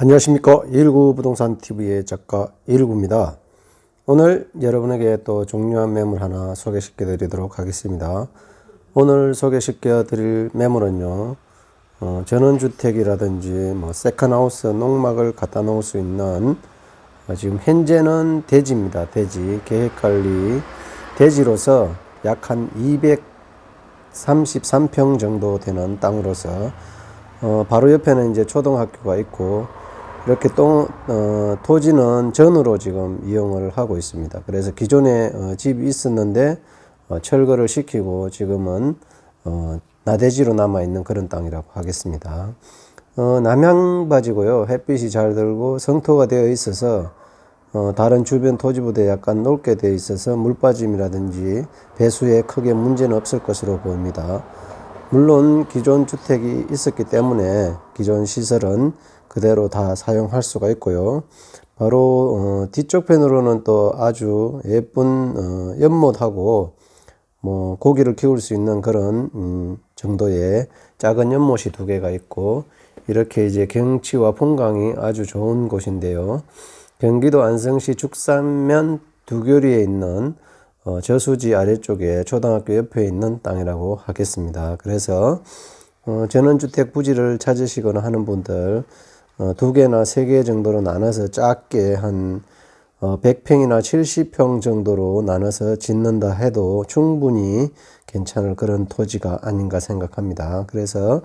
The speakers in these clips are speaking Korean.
안녕하십니까. 119 부동산 TV의 작가 119입니다. 오늘 여러분에게 또 중요한 매물 하나 소개시켜 드리도록 하겠습니다. 오늘 소개시켜 드릴 매물은요, 어, 전원주택이라든지 뭐 세컨하우스 농막을 갖다 놓을 수 있는 어, 지금 현재는 대지입니다. 대지 계획관리 대지로서 약 한 233평 정도 되는 땅으로서 어, 바로 옆에는 이제 초등학교가 있고 이렇게 또 어, 토지는 전으로 지금 이용을 하고 있습니다. 그래서 기존에 어, 집이 있었는데 어, 철거를 시키고 지금은 어, 나대지로 남아 있는 그런 땅이라고 하겠습니다. 어, 남향바지고요. 햇빛이 잘 들고 성토가 되어 있어서 어, 다른 주변 토지보다 약간 넓게 되어 있어서 물빠짐이라든지 배수에 크게 문제는 없을 것으로 보입니다. 물론 기존 주택이 있었기 때문에 기존 시설은 그대로 다 사용할 수가 있고요. 바로 어, 뒤쪽 편으로는 또 아주 예쁜 어, 연못하고 뭐 고기를 키울 수 있는 그런 음, 정도의 작은 연못이 두 개가 있고 이렇게 이제 경치와 풍광이 아주 좋은 곳인데요. 경기도 안성시 죽산면 두교리에 있는 어, 저수지 아래쪽에 초등학교 옆에 있는 땅이라고 하겠습니다. 그래서 어, 전원주택 부지를 찾으시거나 하는 분들 어, 두 개나 세 개 정도로 나눠서 작게 한 어, 100평이나 70평 정도로 나눠서 짓는다 해도 충분히 괜찮을 그런 토지가 아닌가 생각합니다. 그래서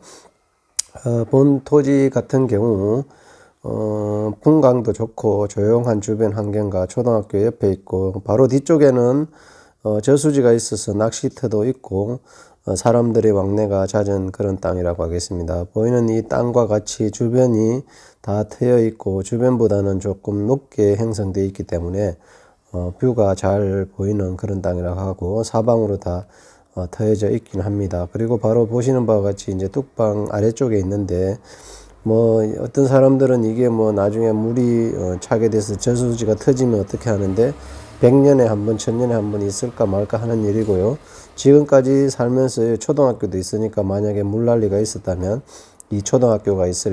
어, 본 토지 같은 경우 어, 풍광도 좋고 조용한 주변 환경과 초등학교 옆에 있고 바로 뒤쪽에는 어, 저수지가 있어서 낚시터도 있고 어, 사람들의 왕래가 잦은 그런 땅이라고 하겠습니다. 보이는 이 땅과 같이 주변이 다 트여 있고 주변보다는 조금 높게 형성되어 있기 때문에 어, 뷰가 잘 보이는 그런 땅이라고 하고 사방으로 다 어, 터여져 있긴 합니다. 그리고 바로 보시는 바와 같이 이제 뚝방 아래쪽에 있는데 뭐 어떤 사람들은 이게 뭐 나중에 물이 어, 차게 돼서 저수지가 터지면 어떻게 하는데 100년에 한 번, 1000년에 한 번 있을까 말까 하는 일이고요. 지금까지 살면서 초등학교도 있으니까 만약에 물난리가 있었다면 이 초등학교가 있을